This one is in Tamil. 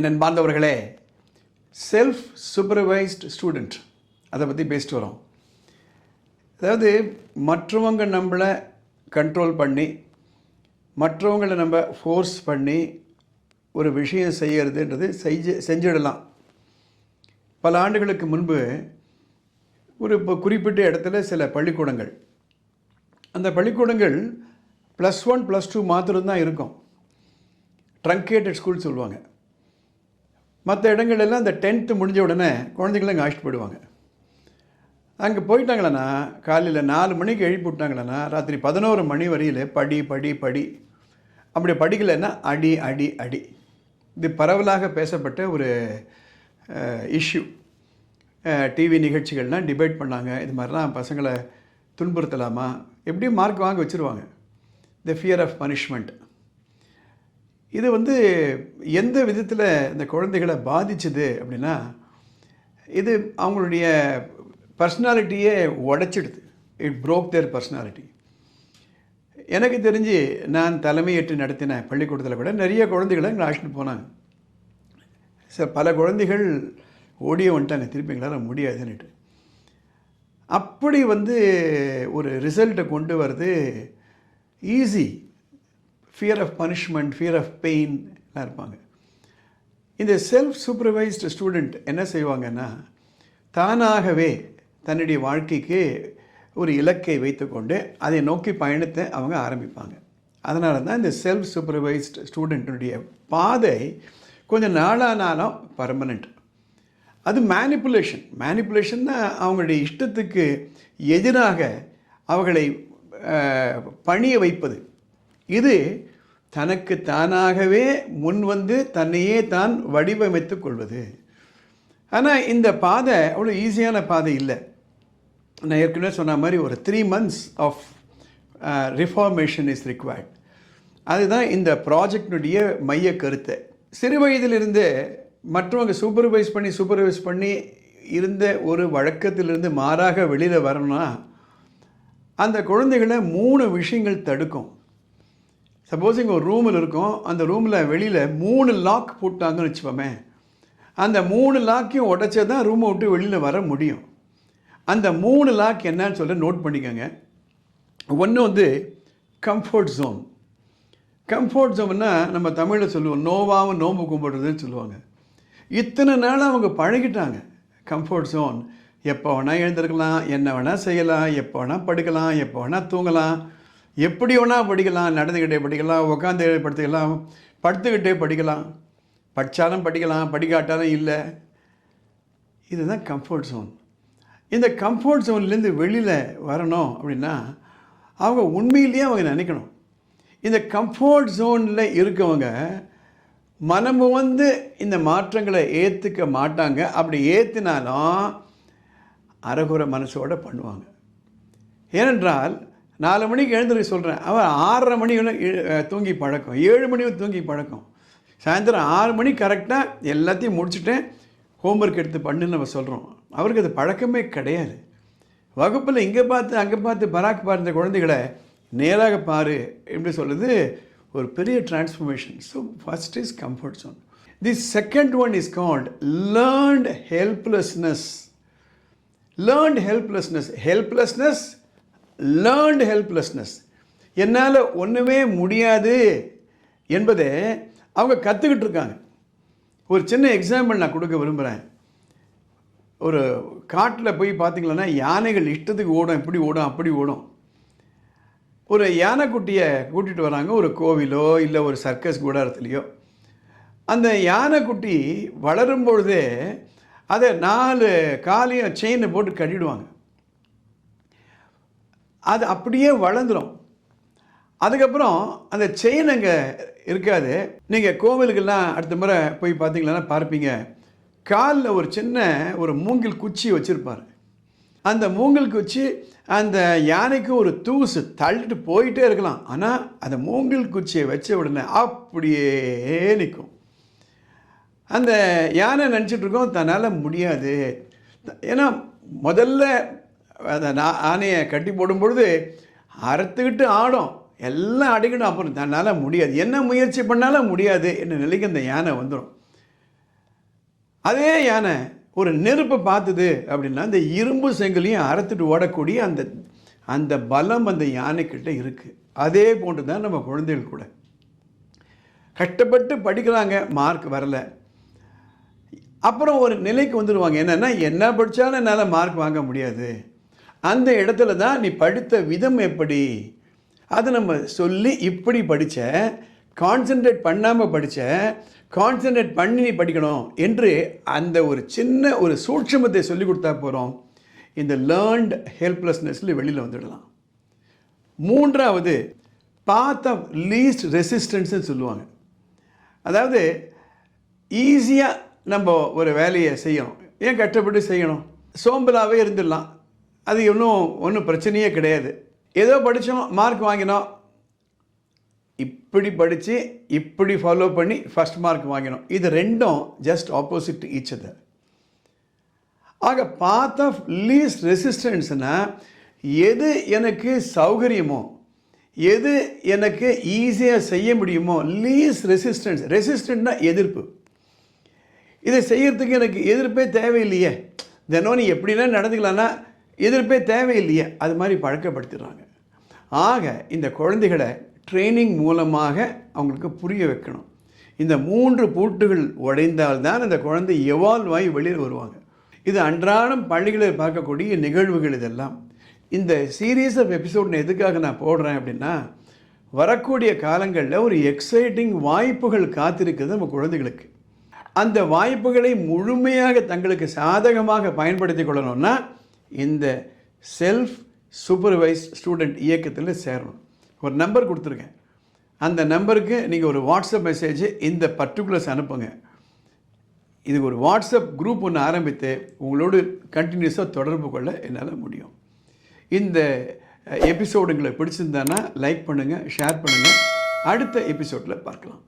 என் அன்பார்ந்தவர்களே செல்ஃப் சூப்பர்வைஸ்ட் ஸ்டூடெண்ட் அதை பற்றி பேசிட்டு வரோம். அதாவது மற்றவங்க நம்மளை கண்ட்ரோல் பண்ணி மற்றவங்களை நம்ம ஃபோர்ஸ் பண்ணி ஒரு விஷயம் செய்யறதுன்றது செஞ்சு செஞ்சிடலாம். பல ஆண்டுகளுக்கு முன்பு ஒரு இப்போ குறிப்பிட்ட இடத்துல சில பள்ளிக்கூடங்கள். அந்த பள்ளிக்கூடங்கள் ப்ளஸ் ஒன் ப்ளஸ் டூ மாத்திரம்தான் இருக்கும். ட்ரங்கேட்டட் ஸ்கூல் சொல்லுவாங்க. மற்ற இடங்கள்லாம் இந்த டென்த்து முடிஞ்ச உடனே குழந்தைங்கள அங்கே அழைச்சிட்டு போயிடுவாங்க. அங்கே போயிட்டாங்களேன்னா காலையில் நாலு மணிக்கு எழுப்பி விட்டாங்களேன்னா ராத்திரி பதினோரு மணி வரையில் படி படி படி. அப்படி படிக்கலைன்னா அடி அடி அடி. இது பரவலாக பேசப்பட்ட ஒரு இஷ்யூ டிவி நிகழ்ச்சிகள்லாம் டிபேட் பண்ணாங்க. இது மாதிரிலாம் பசங்களை துன்புறுத்தலாமா? எப்படியும் மார்க் வாங்க வச்சுருவாங்க. த ஃபியர் ஆஃப் பனிஷ்மெண்ட் இது வந்து எந்த விதத்தில் இந்த குழந்தைகளை பாதிச்சுது அப்படின்னா இது அவங்களுடைய பர்சனாலிட்டியே உடைச்சிடுது. இட் ப்ரோக் தேர் பர்சனாலிட்டி எனக்கு தெரிஞ்சு நான் தலைமையேற்று நடத்தின பள்ளிக்கூடத்தில் கூட நிறைய குழந்தைகளை எங்களை அழைச்சிட்டு போனாங்க. சார் பல குழந்தைகள் ஓடியே வந்துட்டாங்க. திருப்பி எங்களால் முடியாதுன்னுட்டு. அப்படி வந்து ஒரு ரிசல்ட்டை கொண்டு வர்றது easy fear of punishment fear of pain எல்லாம் இருப்பாங்க. இந்த செல்ஃப் சூப்பர்வைஸ்டு ஸ்டூடெண்ட் என்ன செய்வாங்கன்னா தானாகவே தன்னுடைய வாழ்க்கைக்கு ஒரு இலக்கை வைத்துக்கொண்டு அதை நோக்கி பயணத்தை அவங்க ஆரம்பிப்பாங்க. அதனால தான் இந்த செல்ஃப் சூப்பர்வைஸ்டு ஸ்டூடெண்ட்டுடைய பாதை கொஞ்சம் நாளானாலும் பர்மனண்ட் அது மேனிப்புலேஷன் மேனிப்புலேஷன்னா அவங்களுடைய இஷ்டத்துக்கு எதிராக அவர்களை பணிய வைப்பது. இது தனக்கு தானாகவே முன் வந்து தன்னையே தான் வடிவமைத்து கொள்வது. ஆனால் இந்த பாதை அவ்வளோ ஈஸியான பாதை இல்லை. நான் ஏற்கனவே சொன்ன மாதிரி ஒரு three months of reformation is required அதுதான் இந்த ப்ராஜெக்டினுடைய மைய கருத்தை. சிறு வயதிலிருந்து மற்றவங்க சூப்பர்வைஸ் பண்ணி சூப்பர்வைஸ் பண்ணி இருந்த ஒரு வழக்கத்திலிருந்து மாறாக வெளியில் வரணும்னா அந்த குழந்தைகளை மூணு விஷயங்கள் தடுக்கும். சப்போஸ் இங்கே ஒரு ரூமில் இருக்கும் அந்த ரூமில் வெளியில் மூணு லாக் போட்டாங்கன்னு வச்சுப்போமே அந்த மூணு லாக்கையும் உடச்சா தான் ரூமை விட்டு வெளியில் வர முடியும். அந்த மூணு லாக் என்னன்னு சொல்ல நோட் பண்ணிக்கோங்க. ஒன்று வந்து கம்ஃபர்ட் ஜோன் கம்ஃபர்ட் ஜோன்னா நம்ம தமிழில் சொல்லுவோம் நோவாகவும் நோம்பு கும்பிடுறதுன்னு சொல்லுவாங்க. இத்தனை நாள் அவங்க பழகிட்டாங்க. கம்ஃபர்ட் ஜோன் எப்போ வேணால் எழுந்திருக்கலாம் என்ன வேணால் செய்யலாம் எப்போ வேணால் படுக்கலாம் எப்போ வேணால் தூங்கலாம். எப்படி வேணால் படிக்கலாம் நடந்துக்கிட்டே படிக்கலாம் உட்காந்து படுத்துக்கலாம் படுத்துக்கிட்டே படிக்கலாம். படித்தாலும் படிக்கலாம் படிக்காட்டாலும் இல்லை. இதுதான் கம்ஃபர்ட் ஜோன் இந்த கம்ஃபர்ட் ஜோன்லேருந்து வெளியில் வரணும் அப்படின்னா அவங்க உண்மையிலேயே அவங்க நினைக்கணும். இந்த கம்ஃபர்ட் ஜோனில் இருக்கவங்க மனம் வந்து இந்த மாற்றங்களை ஏற்றுக்க மாட்டாங்க. அப்படி ஏற்றினாலும் அறகுற மனசோடு பண்ணுவாங்க. ஏனென்றால் நாலு மணிக்கு எழுந்துருக்க சொல்கிறேன் அவன் ஆறரை மணி தூங்கி பழக்கம். ஏழு மணி தூங்கி பழக்கம். சாயந்தரம் ஆறு மணி கரெக்டாக எல்லாத்தையும் முடிச்சுட்டேன். ஹோம்ஒர்க் எடுத்து பண்ணுன்னு நம்ம சொல்கிறோம் அவருக்கு அது பழக்கமே கிடையாது. வகுப்பில் இங்கே பார்த்து அங்கே பார்த்து பராக் பார்த்த குழந்தைகளை நேராக பாரு எப்படி சொல்லுது ஒரு பெரிய transformation so first is comfort zone the second one is called learned helplessness learned helplessness helplessness learned helplessness என்னால் ஒன்றுமே முடியாது என்பதை அவங்க கற்றுக்கிட்டு இருக்காங்க. ஒரு சின்ன எக்ஸாம்பிள் நான் கொடுக்க விரும்புகிறேன் ஒரு காட்டில் போய் பார்த்தீங்களன்னா யானைகள் இஷ்டத்துக்கு ஓடும் இப்படி ஓடும் அப்படி ஓடும். ஒரு யானைக்குட்டியை கூட்டிகிட்டு வராங்க ஒரு கோவிலோ இல்லை ஒரு சர்க்கஸ் கூடாரத்துலேயோ. அந்த யானைக்குட்டி வளரும் பொழுதே அதை நாலு காலையும் செயினை போட்டு கட்டிடுவாங்க. அது அப்படியே வளர்ந்துடும் அதுக்கப்புறம் அந்த செயின் அங்கே இருக்காது. நீங்கள் கோவிலுக்கெல்லாம் அடுத்த முறை போய் பார்த்தீங்களன்னா பார்ப்பீங்க. காலில் ஒரு சின்ன ஒரு மூங்கில் குச்சி வச்சுருப்பார். அந்த மூங்கில் குச்சி அந்த யானைக்கு ஒரு தூசு தள்ளிட்டு போயிட்டே இருக்கலாம். ஆனால் அந்த மூங்கில் குச்சியை வச்ச உடனே அப்படியே நிற்கும். அந்த யானை நினச்சிட்டு இருக்கோம். தன்னால் முடியாது. ஏன்னா முதல்ல அந்த நான் ஆனையை கட்டி போடும் பொழுது அறுத்துக்கிட்டு ஆடும். எல்லாம் அடிக்கணும். அப்புறம் தன்னால் முடியாது. என்ன முயற்சி பண்ணாலும் முடியாது என்ன நிலைக்கு அந்த யானை வந்துடும் அதே யானை ஒரு நெருப்பை பார்த்துது அப்படின்னா அந்த இரும்பு செங்கலையும் அறுத்துட்டு ஓடக்கூடிய அந்த அந்த பலம் அந்த யானைக்கிட்ட இருக்குது அதே போன்று தான் நம்ம குழந்தைகள் கூட. கஷ்டப்பட்டு படிக்கிறாங்க. மார்க் வரல. அப்புறம் ஒரு நிலைக்கு வந்துடுவாங்க என்னென்னா என்ன படித்தாலும் என்னால் மார்க் வாங்க முடியாது. அந்த இடத்துல தான் நீ படித்த விதம் எப்படி? அதை நம்ம சொல்லி இப்படி படித்த கான்சென்ட்ரேட் பண்ணாமல் படித்த கான்சென்ட்ரேட் பண்ணி நீ படிக்கணும் என்று அந்த ஒரு சின்ன ஒரு சூட்சமத்தை சொல்லி கொடுத்தா போகிறோம் இந்த லேர்ன்ட் ஹெல்ப்லெஸ்னஸில் வெளியில் வந்துடலாம். மூன்றாவது பாத் ஆஃப் லீஸ்ட் ரெசிஸ்டன்ஸ்னு சொல்லுவாங்க. அதாவது ஈஸியாக நம்ம ஒரு வேலையை செய்யணும். ஏன் கஷ்டப்பட்டு செய்யணும்? சோம்பலாகவே இருந்துடலாம். அது இன்னும் ஒன்றும் பிரச்சனையே கிடையாது. ஏதோ படித்தோம் மார்க் வாங்கினோம். இப்படி படித்து இப்படி ஃபாலோ பண்ணி ஃபஸ்ட் மார்க் வாங்கினோம். இது ரெண்டும் ஜஸ்ட் ஆப்போசிட் ஈச் அதர் ஆக பாத் ஆஃப் லீஸ்ட் ரெசிஸ்டன்ஸ்னால் எது எனக்கு சௌகரியமோ எது எனக்கு ஈஸியாக செய்ய முடியுமோ லீஸ்ட் ரெசிஸ்டன்ஸ் ரெசிஸ்டன்ட்னா எதிர்ப்பு. இதை செய்கிறதுக்கு எனக்கு எதிர்ப்பே தேவையில்லையே. தினம் நீ எப்படின்னா நடந்துக்கலான்னா எதிர்ப்பே தேவையில்லையே. அது மாதிரி பழக்கப்படுத்திடுறாங்க. ஆக இந்த குழந்தைகளை ட்ரைனிங் மூலமாக அவங்களுக்கு புரிய வைக்கணும். இந்த மூன்று பூட்டுகள் உடைந்தால்தான் அந்த குழந்தை எவால்வ் ஆகி வெளியில் வருவாங்க. இது அன்றாடம் பள்ளிகளில் பார்க்கக்கூடிய நிகழ்வுகள் இதெல்லாம். இந்த சீரீஸ் ஆஃப் எபிசோட் எதுக்காக நான் போடுறேன் அப்படின்னா வரக்கூடிய காலங்களில் ஒரு எக்ஸைட்டிங் வாய்ப்புகள் காத்திருக்குது நம்ம குழந்தைகளுக்கு. அந்த வாய்ப்புகளை முழுமையாக தங்களுக்கு சாதகமாக பயன்படுத்தி கொள்ளணும்னா இந்த செல்ஃப் சூப்பர்வைஸ் ஸ்டூடெண்ட் இயக்கத்தில் சேரணும். ஒரு நம்பர் கொடுத்துருக்கேன். அந்த நம்பருக்கு நீங்கள் ஒரு வாட்ஸ்அப் மெசேஜ் இந்த பர்டிகுலர்ஸ் அனுப்புங்க. இது ஒரு வாட்ஸ்அப் குரூப் ஒன்று ஆரம்பித்து உங்களோடு கண்டினியூஸாக தொடர்பு கொள்ள என்னால் முடியும். இந்த எபிசோடுங்களை பிடிச்சிருந்தானா லைக் பண்ணுங்கள் ஷேர் பண்ணுங்கள் அடுத்த எபிசோடில் பார்க்கலாம்.